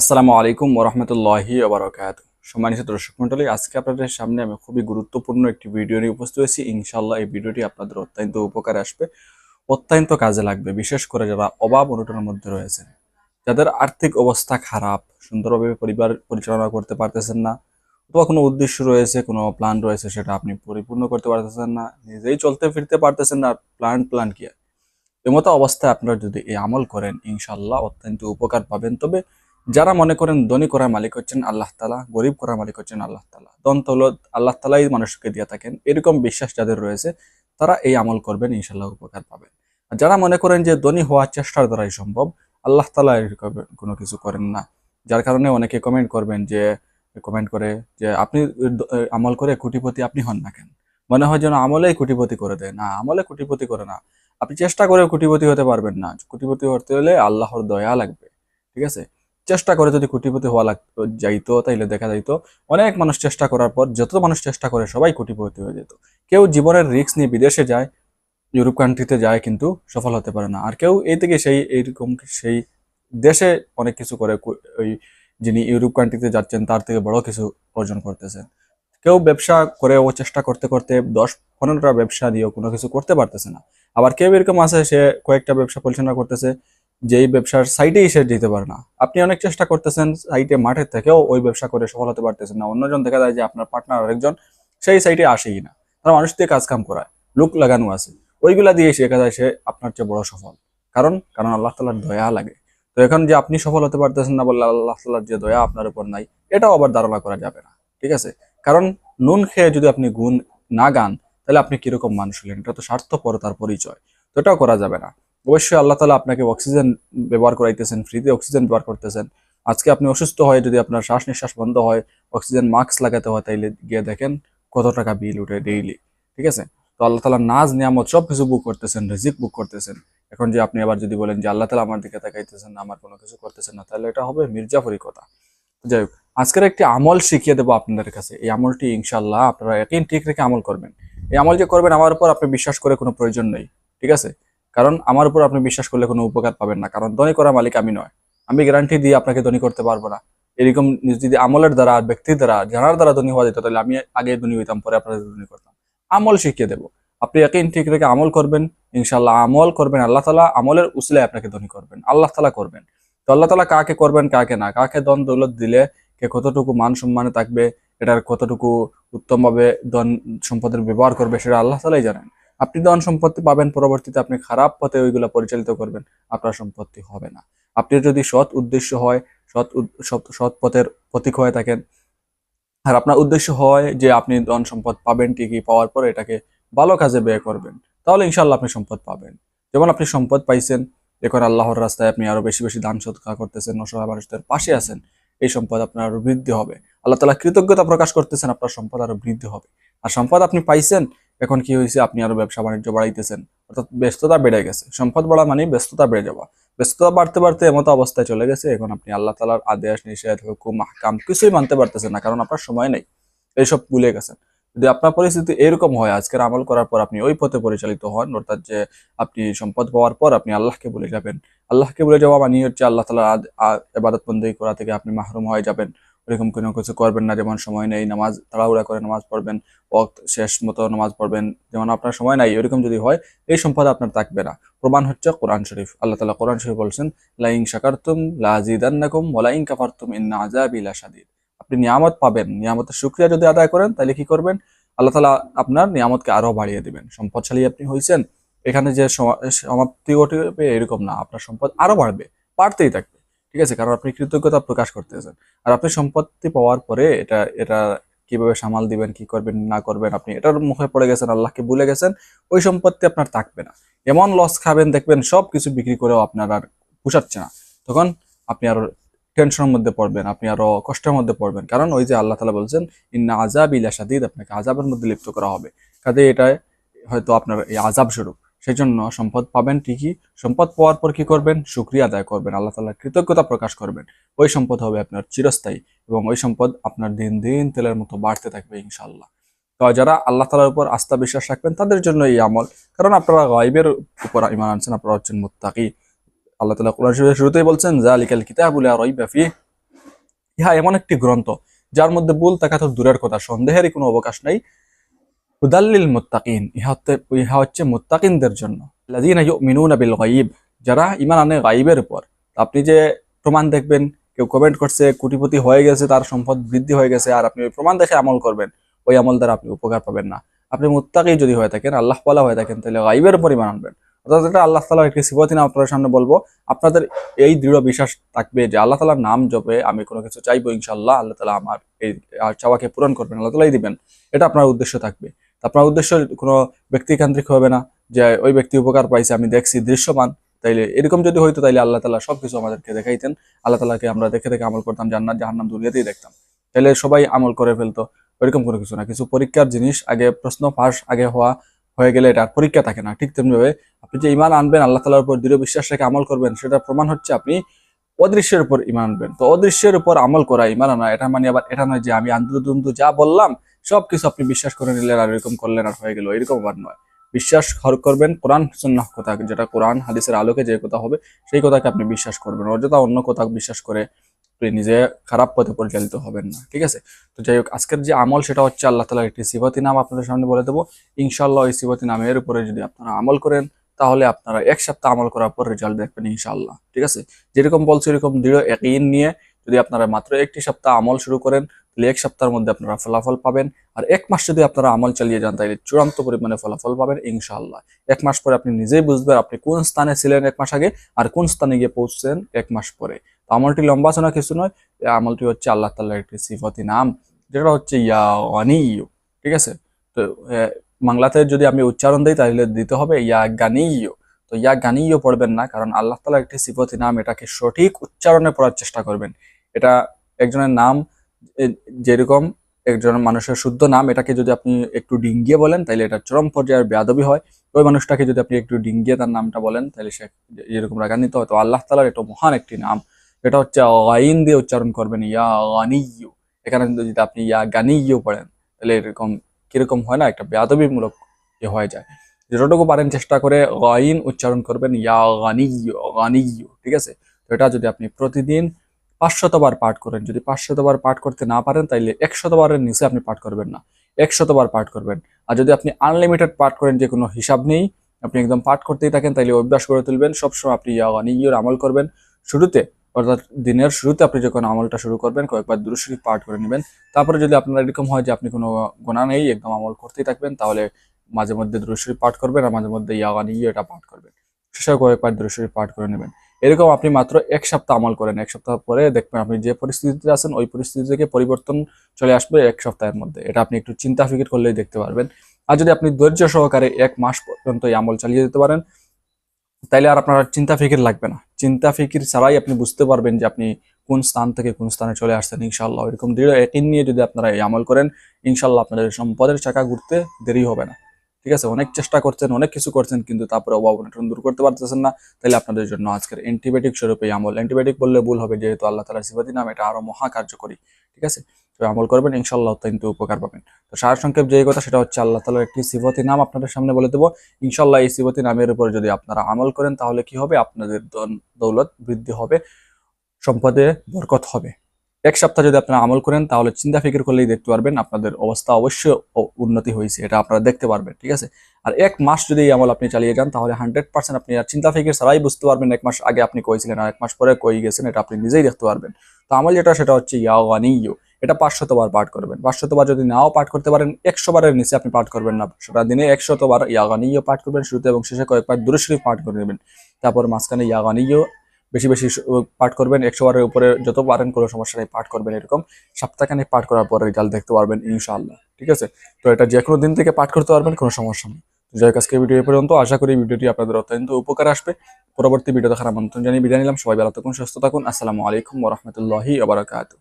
আসসালামু আলাইকুম ওরহমতুল্লাহি ওবরাকাত। সম্মানিত দর্শক মন্ডলী আজকে আপনাদের সামনে আমি খুবই গুরুত্বপূর্ণ একটি ভিডিও নিয়ে উপস্থিত হয়েছি। ইনশাল্লাহ এই ভিডিওটি আপনাদের অত্যন্ত উপকারে আসবে, অত্যন্ত কাজে লাগবে। বিশেষ করে যারা অভাব অনটনের মধ্যে রয়েছেন, যাদের আর্থিক অবস্থা খারাপ, সুন্দরভাবে পরিবার পরিচালনা করতে পারতেছেন না, অথবা কোনো উদ্দেশ্য রয়েছে, কোনো প্ল্যান রয়েছে, সেটা আপনি পরিপূর্ণ করতে পারতেছেন না, নিজেই চলতে ফিরতে পারতেছেন না প্ল্যান প্ল্যান কি? এমতো অবস্থায় আপনারা যদি এই আমল করেন ইনশাল্লাহ অত্যন্ত উপকার পাবেন। তবে যারা মনে করেন ধনী করার মালিক হচ্ছেন আল্লাহ তালা গরিব করার মালিক হচ্ছেন আল্লাহ তালা দন্ত হলো আল্লাহ তালাই মানুষকে দিয়ে থাকেন। এরকম বিশ্বাস যাদের রয়েছে, তারা এই আমল করবেন ইনশাল্লাহ উপকার পাবেন। আর যারা মনে করেন যে ধনী হওয়ার চেষ্টার দ্বারাই সম্ভব, আল্লাহ তালা এরকম কোনো কিছু করেন না। যার কারণে অনেকে কমেন্ট করবেন যে কমেন্ট করে যে, আপনি আমল করে কোটিপতি আপনি হন না কেন? মনে হয় যেন আমলেই কোটিপতি করে দেয়। না, আমলে কোটিপতি করে না। আপনি চেষ্টা করে কোটিপতি হতে পারবেন না। কোটিপতি হতে হলে আল্লাহর দয়া লাগবে। ঠিক আছে? চেষ্টা করে যদি কোটিপতি হওয়া লাগ যাইতো, তাইলে দেখা যাইতো, অনেক মানুষ চেষ্টা করার পর যত মানুষ চেষ্টা করে সবাই কোটিপতি হয়ে যেত। কেউ জীবনের রিস্ক নিয়ে বিদেশে যায় ইউরোপ কান্ট্রিতে যায় কিন্তু সফল হতে পারে না। আর কেউ এই থেকে সেই, এইরকম সেই দেশে অনেক কিছু করে ওই যিনি ইউরোপ কান্ট্রিতে যাচ্ছেন, তার থেকে বড় কিছু অর্জন করতেছেন। কেউ ব্যবসা করে ও চেষ্টা করতে করতে দশ পনেরোটা ব্যবসা দিয়েও কোনো কিছু করতে পারতেছে না। আবার কেউ এরকম আছে, সে কয়েকটা ব্যবসা পরিচালনা করতেছে যেই ব্যবসার সাইটেই সে যেতে পারে না। আপনি অনেক চেষ্টা করতেছেন সাইটে মাঠের থেকেও ওই ব্যবসা করে সফল হতে পারতেছেন না। অন্যজন দেখা যায় যে আপনার পার্টনার আরেকজন, সেই সাইটে আসেই না তারা মানুষ দিয়ে কাজ কাম করায়, লোক লাগানো আছে। ওইগুলা দিয়ে দেখা যায় সে আপনার চেয়ে বড় সফল। কারণ কারণ আল্লাহ তালার দয়া লাগে। তো এখন যে আপনি সফল হতে পারতেছেন না বললে আল্লাহ তালার যে দয়া আপনার উপর নাই, এটাও আবার ধারণা করা যাবে না। ঠিক আছে? কারণ নুন খেয়ে যদি আপনি গুণ না গান, তাহলে আপনি কীরকম মানুষ হলেন? এটা তো স্বার্থপরতার পরিচয়। তো এটাও করা যাবে না। অবশ্যই আল্লাহ তালা আপনাকে অক্সিজেন ব্যবহার করাইতেছেন, ফ্রিতে অক্সিজেন ব্যবহার করতেছেন। আজকে আপনি অসুস্থ হয়ে যদি আপনার শ্বাস নিঃশ্বাস বন্ধ হয়, অক্সিজেন মাস্ক লাগাতে হয়, তাইলে গিয়ে দেখেন কত টাকা বিল উঠে ডেইলি ঠিক আছে? তো আল্লাহ তালা নাজ, নিয়ামত সব কিছু বুক করতেছেন, রিজিক বুক করতেছেন। এখন যে আপনি আবার যদি বলেন যে আল্লাহ তালা আমার দিকে তাকাইতেছেন না, আমার কোনো কিছু করতেছেন না তাহলে এটা হবে মির্জাফরি কথা। যাই হোক, আজকের একটি আমল শিখিয়ে দেবো আপনাদের কাছে। এই আমলটি ইনশাল্লাহ আপনারা একই ঠিক রেখে আমল করবেন। এই আমল যে করবেন, আমার উপর আপনি বিশ্বাস করে কোনো প্রয়োজন নেই, ঠিক আছে? কারণ আমার উপর আপনি বিশ্বাস করলে কোনো উপকার পাবেন না। কারণ ধনী করা মালিক আমি নয়। আমি গ্যারান্টি দিয়ে আপনাকে ধনী করতে পারব না। এরকম যদি আমলের দ্বারা ব্যক্তির দ্বারা জানার দ্বারা ধনী হওয়া যেত, তাহলে আমি আগে ধনী হইতাম, পরে আপনাদের ধনী করতাম। আমল শিখিয়ে দেবো। আপনি একই ঠিক রেখে আমল করবেন ইনশাল্লাহ আমল করবেন, আল্লাহ তালা আমলের উসলে আপনাকে ধনী করবেন, আল্লাহ তালা করবেন। তো আল্লাহ তালা কাকে করবেন, কাকে না? কাকে দন দৌলত দিলে কে কতটুকু মান সম্মানে থাকবে, এটার কতটুকু উত্তমভাবে ধন সম্পদের ব্যবহার করবে, সেটা আল্লাহ তালাই জানেন। আপনি ধন সম্পত্তি পাবেন, পরবর্তীতে আপনি খারাপ পথে ওইগুলো পরিচালিত করবেন, আপনার সম্পত্তি হবে না। আপনি যদি সৎ উদ্দেশ্য হয়, সৎ সৎ- পথের প্রতীক হয়ে থাকেন, আর আপনার উদ্দেশ্য হয় যে আপনি ধন সম্পদ পাবেন ঠিকই, পাওয়ার পরে এটাকে ভালো কাজে ব্যয় করবেন, তাহলে ইনশাল্লাহ আপনি সম্পদ পাবেন। যেমন আপনি সম্পদ পাইছেন, এখন আল্লাহর রাস্তায় আপনি আরও বেশি বেশি দান সৎকা করতেছেন অসহায় মানুষদের পাশে আছেন, এই সম্পদ আপনার আরও বৃদ্ধি হবে। আল্লাহ তালা কৃতজ্ঞতা প্রকাশ করতেছেন, আপনার সম্পদ আরও বৃদ্ধি হবে। আর সম্পদ আপনি পাইছেন এখন কি হয়েছে আপনি আরও ব্যবসা বাণিজ্য বাড়াইতেছেন। অর্থাৎ ব্যস্ততা বেড়ে গেছে। সম্পদ বাড়া মানে ব্যস্ততা বেড়ে যাওয়া। ব্যস্ততা বাড়তে বাড়তে এমতো অবস্থায় চলে গেছে। এখন আপনি আল্লাহ তালার আদেশ, নিষেধ, হুকুম আহকাম কিছুই মানতে পারতেছেন না, কারণ আপনার সময় নেই। এইসব ভুলে গেছেন। যদি আপনার পরিস্থিতি এরকম হয়, আজকের আমল করার পর আপনি ওই পথে পরিচালিত হন, অর্থাৎ যে আপনি সম্পদ পাওয়ার পর আপনি আল্লাহকে বলে যাবেন। আল্লাহকে বলে যাওয়া মানে হচ্ছে আল্লাহ তালা এবাদত বন্দী করা থেকে আপনি মাহরুম হয়ে যাবেন। ওরকম কোনো কিছু করবেন না, যেমন সময় নেই, নামাজ, তাড়াহুড়া করে নামাজ পড়বেন, ওয়াক্ত, শেষ মতো নামাজ পড়বেন, যেমন আপনার সময় নাই এরকম যদি হয়, এই সম্পদ আপনার থাকবে না। প্রমাণ হচ্ছে কোরআন শরীফ। আল্লাহ তালা কোরআন শরীফ বলছেন লাইং শাকারতুম লাজিদান্নাকুম ওয়ালাইং কাফারতুম ইন্না আযাবি লাশাদীদ। আপনি নিয়ামত পাবেন। নিয়ামতের শুকরিয়া যদি আদায় করেন, তাহলে কি করবেন? আল্লাহ তালা আপনার নিয়ামতকে আরও বাড়িয়ে দিবেন। সম্পদশালী আপনি হয়েছেন এখানে যে সমাপ্তি ঘটবে, এরকম না। আপনার সম্পদ আরও বাড়বে, বাড়তেই থাকবে। ঠিক আছে? কারণ আপনি কৃতজ্ঞতা প্রকাশ করতেছেন। আর আপনি সম্পত্তি পাওয়ার পরে এটা এটা কীভাবে সামাল দিবেন, কি করবেন, না করবেন, আপনি এটার মুখে পড়ে গেছেন, আল্লাহকে ভুলে গেছেন, ওই সম্পত্তি আপনার থাকবে না। এমন লস খাবেন, দেখবেন সব কিছু বিক্রি করেও আপনার আর পোষাচ্ছে না। তখন আপনি আরও টেনশনের মধ্যে পড়বেন, আপনি আরও কষ্টের মধ্যে পড়বেন। কারণ ওই যে আল্লাহ তালা বলছেন, ইন্না আজাব ইলা সাদিদ আপনাকে আজাবের মধ্যে লিপ্ত করা হবে। কাজে এটা হয়তো আপনার এই আজাব স্বরূপ। সেই জন্য সম্পদ পাবেন ঠিকই। সম্পদ পাওয়ার পর কি করবেন? সুক্রিয়া আদায় করবেন। আল্লাহ তালার কৃতজ্ঞতা প্রকাশ করবেন। ওই সম্পদ হবে আপনার চিরস্থায়ী এবং ওই সম্পদ আপনার দিন দিন তেলের মতো বাড়তে থাকবে ইনশাল্লাহ তো যারা আল্লাহ তালার উপর আস্থা বিশ্বাস রাখবেন, তাদের জন্য এই আমল। কারণ আপনারা গাইবের উপর ইমান আনছেন, আপনারা হচ্ছেন মুত্তাকি। আল্লাহ তালা কোরআন শরীফের শুরুতেই বলছেন জালিকাল কিতাবুল লা রাইবা ফিহ। ইহা এমন একটি গ্রন্থ, যার মধ্যে ভুল থাকা তো দূরের কথা, সন্দেহেরই কোনো অবকাশ নাই। হুদাল্লিল মুত্তাকিন, ইহা হচ্ছে- ইহা হচ্ছে মুত্তাকিনদের জন্য। লাযিনা ইউমিনুনা বিল গায়ব, যারা ইমান আনে গায়বের উপর। আপনি যে প্রমাণ দেখবেন, কেউ কমেন্ট করছে, কোটিপতি হয়ে গেছে, তার সম্পদ বৃদ্ধি হয়ে গেছে, আর আপনি ওই প্রমাণ দেখে আমল করবেন, ওই আমল দ্বারা আপনি উপকার পাবেন না। আপনি মুত্তাকি যদি হয়ে থাকেন আল্লাহ পালা হয়ে থাকেন, তাহলে গাইবের পরিমাণ আনবেন। অর্থাৎ এটা আল্লাহ তালার একটি সিবতী নাম আপনাদের সামনে বলব, আপনাদের এই দৃঢ় বিশ্বাস থাকবে যে আল্লাহ তালার নাম জপে আমি কোনো কিছু চাইব ইনশাল্লাহ আল্লাহ তালা আমার এই চাওয়াকে পূরণ করবেন, আল্লাহ তালাই দিবেন। এটা আপনার উদ্দেশ্য থাকবে। আপনার উদ্দেশ্য কোনো ব্যক্তিকেন্দ্রিক হবে না যে ওই ব্যক্তি উপকার পাইছে, আমি দেখছি দৃশ্যমান। তাইলে এরকম যদি হইতো, তাইলে আল্লাহ তালা সবকিছু আমাদেরকে দেখাইতেন। আল্লাহ তালাকে আমরা দেখে দেখে আমল করতাম, জান্নাত, জাহান্নাম দুনিয়াতেই দেখতাম। তাহলে সবাই আমল করে ফেলতো। ওইরকম কোনো কিছু না। কিছু পরীক্ষার জিনিস, আগে প্রশ্ন ফাঁস, আগে হওয়া হয়ে গেলে এটা পরীক্ষা থাকে না। ঠিক তেমনিভাবে আপনি যে ইমান আনবেন, আল্লাহ তালার উপর দৃঢ় বিশ্বাস রেখে আমল করবেন সেটা প্রমাণ হচ্ছে আপনি অদৃশ্যের উপর ইমান আনবেন। তো অদৃশ্যের উপর আমল করা ইমান আনা, এটা মানে আবার এটা নয় যে আমি আন্দুদুন্দু যা বললাম সবকিছু আপনি বিশ্বাস করে নিলেন আর এরকম করলেন আর হয়ে গেল। এরকম আবার নয়। বিশ্বাস করবেন, কোরআন, সুন্নাহ কথা, যেটা কোরআন, হাদিসের আলোকে যে কথা হবে, সেই কথাকে আপনি বিশ্বাস করবেন। অযথা অন্য কথা বিশ্বাস করে আপনি নিজে খারাপ পথে পরিচালিত হবেন না, ঠিক আছে? তো যাই হোক, আজকের যে আমল, সেটা হচ্ছে আল্লাহ তালার একটি সিফাতি নাম আপনাদের সামনে বলে দেবো। ইনশাল্লাহ এই সিফাতি নামের উপরে যদি আপনারা আমল করেন, তাহলে আপনারা এক সপ্তাহ আমল করার পর রেজাল্ট দেখবেন ইনশাল্লাহ ঠিক আছে? যেরকম বলছে, এরকম দৃঢ় একই নিয়ে যদি আপনারা মাত্র একটি সপ্তাহ আমল শুরু করেন তাহলে এক সপ্তাহের মধ্যে আপনারা ফলাফল পাবেন। আর এক মাস যদি আপনারা আমল চালিয়ে যান, তাহলে চূড়ান্ত পরিমাণে ফলাফল পাবেন ইনশাআল্লাহ। এক মাস পরে আপনি নিজেই বুঝবেন আপনি কোন স্থানে ছিলেন এক মাস আগে আর কোন স্থানে গিয়ে পৌঁছছেন এক মাস পরে। তো আমলটি লম্বা শোনা কিছু নয় আমলটি হচ্ছে আল্লাহ তাল্লাহ একটি সিফতি নাম, যেটা হচ্ছে ইয়া অনিউ ঠিক আছে? তো বাংলাতে যদি আমি উচ্চারণ দিই, তাহলে দিতে হবে ইয়া গানিও তো ইয়া গানিও পড়বেন না, কারণ আল্লাহ তালা একটি সিফতি নাম, এটাকে সঠিক উচ্চারণে পড়ার চেষ্টা করবেন। এটা একজনের নাম যেরকম একজন মানুষের শুদ্ধ নাম, এটাকে যদি আপনি একটু ডিঙ্গিয়ে বলেন তাহলে এটা চরম পর্যায়ের বেয়াদবি হয়। ওই মানুষটাকে যদি আপনি একটু ডিঙ্গিয়ে তার নামটা বলেন তাহলে সে যেরকম রাগান্বিত হয়। তো আল্লাহ তালার এটা মহান একটি নাম। এটা হচ্ছে গাইন দিয়ে উচ্চারণ করবেন, ইয়া গানিয়ু এখানে যদি আপনি ইয়া গানিয়ু পড়েন তাহলে এরকম কীরকম হয় না, একটা বেয়াদবিমূলক ইয়ে হয়ে যায়। যতটুকু পারেন চেষ্টা করে গাইন উচ্চারণ করবেন, ইয়া গানিয়ু গানিয়ু ঠিক আছে? তো এটা যদি আপনি প্রতিদিন পাঁচশতবার পাঠ করেন। যদি পাঁচশতবার পাঠ করতে না পারেন, তাইলে একশতবারের নিচে আপনি পাঠ করবেন না। একশতবার পাঠ করবেন। আর যদি আপনি আনলিমিটেড পাঠ করেন, যে কোনো হিসাব নেই, আপনি একদম পাঠ করতেই থাকেন, তাইলে অভ্যাস করে তুলবেন। সবসময় আপনি ইয়াগানিয়র আমল করবেন। শুরুতে, অর্থাৎ দিনের শুরুতে আপনি যখন আমলটা শুরু করবেন, কয়েকবার দুরুশরীফ পাঠ করে নেবেন। তারপরে যদি আপনার এরকম হয় যে আপনি কোনো গোনা নেই, একদম আমল করতেই থাকবেন, তাহলে মাঝে মধ্যে দুরুশরীফ পাঠ করবেন আর মাঝে মধ্যে ইয়াগানিয় এটা পাঠ করবেন। শেষে কয়েকবার দুরুশরীফ পাঠ করে নেবেন। এরকম আপনি মাত্র এক সপ্তাহ আমল করেন। এক সপ্তাহ পরে দেখবেন আপনি যে পরিস্থিতিতে আছেন, ওই পরিস্থিতি থেকে পরিবর্তন চলে আসবে এক সপ্তাহের মধ্যে। এটা আপনি একটু চিন্তা ফিকির করলেই দেখতে পারবেন। আর যদি আপনি ধৈর্য সহকারে এক মাস পর্যন্ত এই আমল চালিয়ে যেতে পারেন, তাইলে আর আপনার চিন্তা ফিকির লাগবে না। চিন্তা ফিকির ছাড়াই আপনি বুঝতে পারবেন যে আপনি কোন স্থান থেকে কোন স্থানে চলে আসছেন ইনশাল্লাহ এরকম দৃঢ় একিন নিয়ে যদি আপনারা এই আমল করেন ইনশাল্লাহ আপনাদের সম্পদের চাকা ঘুরতে দেরি হবে না। ঠিক আছে? অনেক চেষ্টা করছেন, অনেক কিছু করছেন, কিন্তু তারপরে অভাব অনটন দূর করতে পারতেছেন না। তাহলে আপনাদের জন্য আজকের অ্যান্টিবায়োটিক স্বরূপে আমল। অ্যান্টিবায়োটিক বললে ভুল হবে, যেহেতু আল্লাহ তালা সিবাদী নাম, এটা আরও মহা কার্যকরী। ঠিক আছে? তো আমল করবেন ইনশাল্লাহ অত্যন্ত উপকার পাবেন। তো সার সংক্ষেপ যে কথা, সেটা হচ্ছে আল্লাহ তালার একটি সিবতী নাম আপনাদের সামনে বলে দেবো। ইনশাল্লাহ এই সিবতী নামের উপর যদি আপনারা আমল করেন, তাহলে কি হবে? আপনাদের দৌলত বৃদ্ধি হবে, সম্পদে বরকত হবে। এক সপ্তাহ যদি আপনারা আমল করেন, তাহলে চিন্তা ফিকির করলেই দেখতে পারবেন আপনাদের অবস্থা অবশ্যই উন্নতি হয়েছে, এটা আপনারা দেখতে পারবেন, ঠিক আছে? আর এক মাস যদি এই আমল আপনি চালিয়ে যান, তাহলে হান্ড্রেড পার্সেন্ট আপনি আর চিন্তা ফিকির ছাড়াই বুঝতে পারবেন এক মাস আগে আপনি কইছিলেন আর এক মাস পরে কই গেছেন, এটা আপনি নিজেই দেখতে পারবেন। তো আমল যেটা, সেটা হচ্ছে ইয়াওয়ানিয়ু এটা পাঁচশতবার পাঠ করবেন। পাঁচশতবার যদি নাও পাঠ করতে পারেন একশো বারের নিচে আপনি পাঠ করবেন না। সারা দিনে একশতবার ইয়াগানিও পাঠ করবেন শুরুতে এবং শেষে কয়েকবার দুরুশরীফ পাঠ করে নেবেন। তারপর মাঝখানে ইয়াগানিও বেশি বেশি পাঠ করবেন, একশো বারের উপরে যত পারেন, কোনো সমস্যা নেই, পাঠ করবেন এরকম। সপ্তাহখানে পাঠ করার পরে রেজাল্ট দেখতে পারবেন, ইনশাআল্লাহ। ঠিক আছে? তো এটা যে কোনো দিন থেকে পাঠ করতে পারবেন, কোনো সমস্যা নেই। জয় আজকে ভিডিও পর্যন্ত। আশা করি ভিডিওটি আপনাদের অত্যন্ত উপকার আসবে। পরবর্তী ভিডিও দেখার আমন্ত্রণ জানিয়ে বিদায় নিলাম। সবাই ভালো থাকুন, সুস্থ থাকুন। আসসালামু আলাইকুম ওরহমতুল্লাহি আবরাকাতু